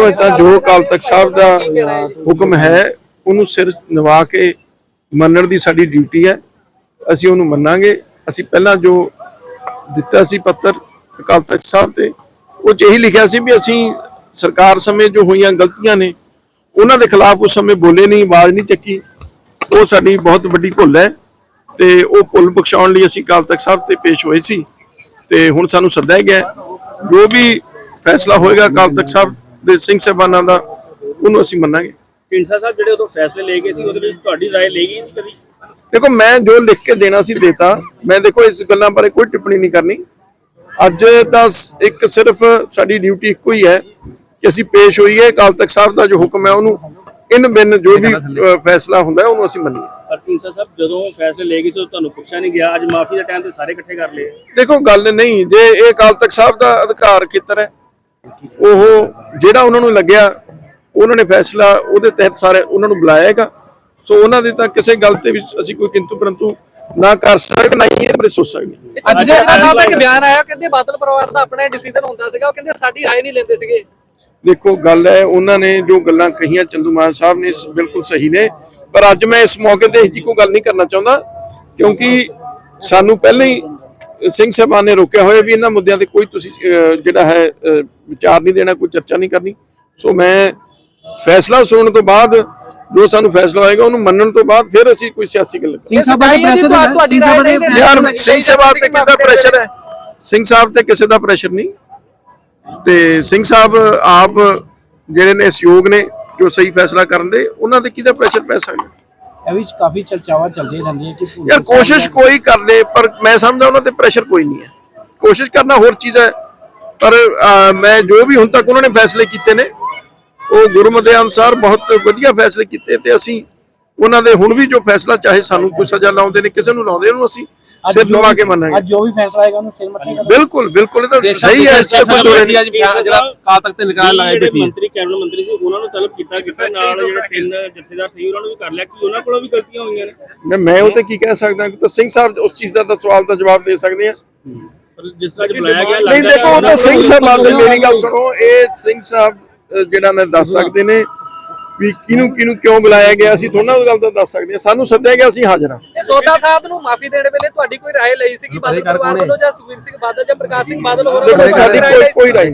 ਦੇਖੋ ਇਹ ਤਾਂ ਜੋ ਅਕਾਲ ਤਖਤ ਸਾਹਿਬ ਦਾ ਹੁਕਮ ਹੈ, ਉਹਨੂੰ ਸਿਰ ਨਿਵਾ ਕੇ ਮੰਨਣ ਦੀ ਸਾਡੀ ਡਿਊਟੀ ਹੈ। ਅਸੀਂ ਉਹਨੂੰ ਮੰਨਾਂਗੇ। ਅਸੀਂ ਪਹਿਲਾਂ ਜੋ ਦਿੱਤਾ ਸੀ ਪੱਤਰ ਅਕਾਲ ਤਖਤ ਸਾਹਿਬ ਤੇ, ਉਹ 'ਚ ਇਹੀ ਲਿਖਿਆ ਸੀ ਵੀ ਅਸੀਂ ਸਰਕਾਰ ਸਮੇਂ ਜੋ ਹੋਈਆਂ ਗਲਤੀਆਂ ਨੇ, ਉਹਨਾਂ ਦੇ ਖਿਲਾਫ ਉਸ ਸਮੇਂ ਬੋਲੇ ਨਹੀਂ, ਆਵਾਜ਼ ਨਹੀਂ ਚੱਕੀ। ਉਹ ਸਾਡੀ ਬਹੁਤ ਵੱਡੀ ਭੁੱਲ ਹੈ ਤੇ ਉਹ ਭੁੱਲ ਬਖਸ਼ਾਉਣ ਲਈ ਅਸੀਂ ਅਕਾਲ ਤਖਤ ਸਾਹਿਬ ਤੇ ਪੇਸ਼ ਹੋਏ ਸੀ। ਤੇ ਹੁਣ ਸਾਨੂੰ ਸੱਦਾ ਗਿਆ ਜੋ ਵੀ ਫੈਸਲਾ ਹੋਏਗਾ ਅਕਾਲ ਤਖਤ ਸਾਹਿਬ ਦੇ ਸਿੰਘ ਸਾਹਿਬਾਨਾਂ ਦਾ ਉਹਨੂੰ ਅਸੀਂ ਮੰਨਾਂਗੇ ਢੀਂਡਸਾ ਸਾਹਿਬ ਜਿਹੜੇ ਉਦੋਂ ਫੈਸਲੇ ਲਏ ਗਏ ਸੀ ਉਹਦੇ ਵਿੱਚ ਤੁਹਾਡੀ رائے ਲਈ ਗਈ ਸੀ ਕਦੀ ਦੇਖੋ ਮੈਂ ਜੋ ਲਿਖ ਕੇ ਦੇਣਾ ਸੀ ਦੇਤਾ ਮੈਂ ਦੇਖੋ ਇਸ ਗੱਲਾਂ ਬਾਰੇ ਕੋਈ ਟਿੱਪਣੀ ਨਹੀਂ ਕਰਨੀ ਅੱਜ ਤਾਂ ਸ- ਇੱਕ ਸਿਰਫ ਸਾਡੀ ਡਿਊਟੀ ਇੱਕੋ ਹੀ ਹੈ ਕਿ ਅਸੀਂ ਪੇਸ਼ ਹੋਈਏ ਅਕਾਲ ਤਖਤ ਸਾਹਿਬ ਦਾ ਜੋ ਹੁਕਮ ਹੈ ਉਹਨੂੰ ਇਨ ਬਿਨ ਜੋ ਵੀ ਅ, ਫੈਸਲਾ ਹੁੰਦਾ ਹੈ ਉਹਨੂੰ ਅਸੀਂ ਮੰਨੀਏ ਪਰ ਢੀਂਡਸਾ ਸਾਹਿਬ ਜਦੋਂ ਫੈਸਲੇ ਲਏ ਗਏ ਸੀ ਉਦੋਂ ਤੁਹਾਨੂੰ ਪੁੱਛਿਆ ਨਹੀਂ ਗਿਆ ਅੱਜ ਮਾਫੀ ਦਾ ਟਾਈਮ ਤੇ ਸਾਰੇ ਇਕੱਠੇ ਕਰ ਲਏ ਦੇਖੋ ਗੱਲ ਨਹੀਂ ਜੇ ਇਹ ਅਕਾਲ ਤਖਤ ਸਾਹਿਬ ਦਾ ਅਧਿਕਾਰ ਖੇਤਰ ਹੈ ਉਹ ਜਿਹੜਾ ਉਹਨਾਂ ਨੂੰ ਲੱਗਿਆ ਉਹਨਾਂ ਨੇ ਫੈਸਲਾ ਉਹਦੇ ਤਹਿਤ ਸਾਰੇ ਉਹਨਾਂ ਨੂੰ ਬੁਲਾਇਆ ਹੈਗਾ। ਸੋ ਉਹਨਾਂ ਦੀ ਤਾਂ ਕਿਸੇ ਗੱਲ ਤੇ ਵੀ ਅਸੀਂ ਕੋਈ ਕਿੰਤੂ ਪਰੰਤੂ ਨਾ ਕਰ ਸਕਦੇ ਨਾ ਹੀ ਇਹ ਬਾਰੇ ਸੋਚ ਸਕਦੇ। ਅੱਜ ਜੇ ਸਾਹਿਬ ਦਾ ਇੱਕ ਬਿਆਨ ਆਇਆ ਕਹਿੰਦੇ ਬਾਦਲ ਪਰਿਵਾਰ ਦਾ ਆਪਣਾ ਡਿਸੀਜਨ ਹੁੰਦਾ ਸੀਗਾ ਉਹ ਕਹਿੰਦੇ ਸਾਡੀ ਰਾਏ ਨਹੀਂ ਲੈਂਦੇ ਸੀਗੇ। ਦੇਖੋ ਗੱਲ ਹੈ ਉਹਨਾਂ ਨੇ ਜੋ ਗੱਲਾਂ ਕਹੀਆਂ ਚੰਦੂ ਮਾਨ ਸਾਹਿਬ ਨੇ ਬਿਲਕੁਲ ਸਹੀ ਨੇ। ਪਰ ਅੱਜ ਮੈਂ ਇਸ ਮੌਕੇ ਤੇ ਇਸ ਦੀ ਕੋਈ ਗੱਲ ਨਹੀਂ ਕਰਨਾ ਚਾਹੁੰਦਾ ਕਿਉਂਕਿ ਸਾਨੂੰ ਪਹਿਲਾਂ ਹੀ ਸਿੰਘ ਸਾਹਿਬਾਨ ਨੇ ਰੋਕਿਆ ਹੋਇਆ ਵੀ ਇਹਨਾਂ ਮੁੱਦਿਆਂ ਤੇ ਕੋਈ ਤੁਸੀਂ ਜਿਹੜਾ ਹੈ ਵਿਚਾਰ ਨਹੀਂ ਦੇਣਾ ਕੋਈ ਚਰਚਾ ਨਹੀਂ ਕਰਨੀ। ਸੋ ਮੈਂ ਫੈਸਲਾ ਸੁਣਨ ਤੋਂ ਬਾਅਦ ਜੋ ਸਾਨੂੰ ਫੈਸਲਾ ਹੋਏਗਾ ਉਹਨੂੰ ਮੰਨਣ ਤੋਂ ਬਾਅਦ ਫਿਰ ਅਸੀਂ ਕੋਈ ਸਿਆਸੀ ਗੱਲ ਸਿੰਘ ਸਾਹਿਬ ਦਾ ਪ੍ਰੈਸ਼ਰ ਤੁਹਾਡੀ ਰਾਏ ਨਹੀਂ ਲੈਂਦੇ ਯਾਰ ਸਿੰਘ ਸਾਹਿਬ ਤੇ ਕਿਹਦਾ ਪ੍ਰੈਸ਼ਰ ਹੈ? ਸਿੰਘ ਸਾਹਿਬ ਤੇ ਕਿਸੇ ਦਾ ਪ੍ਰੈਸ਼ਰ ਨਹੀਂ। ਤੇ ਸਿੰਘ ਸਾਹਿਬ ਆਪ ਜਿਹੜੇ ਨੇ ਸਹਿਯੋਗ ਨੇ ਜੋ ਸਹੀ ਫੈਸਲਾ ਕਰਨ ਦੇ ਉਹਨਾਂ ਤੇ ਕਿਹਦਾ ਪ੍ਰੈਸ਼ਰ ਪੈ ਸਕਦਾ? ਇਹ ਕਾਫੀ ਚਰਚਾਵਾਂ ਚੱਲਦੀਆਂ ਰਹਿੰਦੀਆਂ ਕਿ ਯਾਰ ਕੋਸ਼ਿਸ਼ ਕੋਈ ਕਰ ਲੇ ਪਰ ਮੈਂ ਸਮਝਦਾ ਉਹਨਾਂ ਤੇ ਪ੍ਰੈਸ਼ਰ ਕੋਈ ਨਹੀਂ ਹੈ। ਕੋਸ਼ਿਸ਼ ਕਰਨਾ ਹੋਰ ਚੀਜ਼ ਹੈ। ਪਰ ਅਹ, ਮੈਂ ਜੋ ਵੀ ਹੁਣ ਤੱਕ ਉਹਨਾਂ ਨੇ ਫੈਸਲੇ ਕੀਤੇ ਨੇ ਉਹ ਗੁਰਮਤਿ ਅਨੁਸਾਰ ਬਹੁਤ ਵਧੀਆ ਫੈਸਲੇ ਕੀਤੇ ਤੇ ਅਸੀਂ ਉਹਨਾਂ ਦੇ ਹੁਣ ਵੀ ਜੋ ਫੈਸਲਾ ਚਾਹੇ ਸਾਨੂੰ ਕੋਈ ਸਜ਼ਾ ਲਾਉਂਦੇ ਨੇ ਕਿਸੇ ਨੂੰ ਲਾਉਂਦੇ ਉਹਨੂੰ ਅਸੀਂ ਸਿਰ ਜੋ ਨਵਾ ਵੀ- ਕੇ ਮੰਨਾਂਗੇ ਅੱਜ ਜੋ ਵੀ ਫੈਸਲਾ ਆਏਗਾ ਉਹਨੂੰ ਸਿਰ ਮੱਥੇ ਕਰ ਬਿਲਕੁਲ ਬਿਲਕੁਲ ਇਹ ਤਾਂ ਸਹੀ ਹੈ ਇਸ 'ਚ ਕੋਈ ਦੋ ਰਾਏ ਨਹੀਂ। ਅੱਜ ਜਿਹੜਾ ਕਾਲ ਤੱਕ ਤੇ ਨਿਕਾਲ ਲਾਇਆ ਜਿਹੜੇ ਮੰਤਰੀ ਕੈਬਨਿਟ ਮੰਤਰੀ ਸੀ ਉਹਨਾਂ ਨੂੰ ਤਲਬ ਕੀਤਾ ਕੀਤਾ ਨਾਲ ਜਿਹੜੇ ਤਿੰਨ ਜਥੇਦਾਰ ਸੀ ਉਹਨਾਂ ਨੂੰ ਵੀ ਕਰ ਲਿਆ। ਕਿ ਉਹਨਾਂ ਕੋਲੋਂ ਵੀ ਗਲਤੀਆਂ ਹੋਈਆਂ ਨੇ? ਮੈਂ ਮੈਂ ਉਹ ਤੇ ਕੀ ਕਹਿ ਸਕਦਾ ਕਿ ਤਾਂ ਸਿੰਘ ਸਾਹਿਬ ਉਸ ਚੀਜ਼ ਦਾ ਤਾਂ ਸਵਾਲ ਦਾ ਜਵਾਬ ਦੇ ਸਕਦੇ ਆ। ਪਰ ਜਿਸ ਤਰ੍ਹਾਂ ਬੁਲਾਇਆ ਗਿਆ ਨਹੀਂ ਦੇਖੋ ਉਹ ਤਾਂ ਸਿੰਘ ਸਾਹਿਬ ਆਉਂਦੇ ਮੇਰੀ ਗੱਲ ਸੁਣੋ ਇਹ ਸਿੰਘ ਸਾਹਿਬ ਜਿਹੜਾ ਨੇ ਦੱਸ ਸਕਦੇ ਨੇ ਵੀ ਕਿਹਨੂੰ ਕਿਹਨੂੰ ਕਿਉਂ ਬੁਲਾਇਆ ਗਿਆ ਅਸੀਂ ਥੋੜਾ ਉਹ ਗੱਲ ਤਾਂ ਦੱਸ ਸਕਦੇ ਹਾਂ। ਸਾਨੂੰ ਸੱਦਿਆ ਗਿਆ ਅਸੀਂ ਹਾਜ਼ਰ ਹਾਂ। ਤੇ ਸੋਦਾ ਸਾਹਿਬ ਨੂੰ ਮਾਫੀ ਦੇਣ ਵੇਲੇ ਤੁਹਾਡੀ ਕੋਈ ਰਾਏ ਲਈ ਸੀ ਕਿ ਬਾਦਲ ਪਰਿਵਾਰ ਵੱਲੋਂ ਜਾਂ ਸੁਖਵੀਰ ਸਿੰਘ ਬਾਦਲ ਜਾਂ ਪ੍ਰਕਾਸ਼ ਸਿੰਘ ਬਾਦਲ ਹੋਰਾਂ ਸਾਡੀ ਕੋਈ? ਕੋਈ ਰਾਏ ਨਹੀਂ।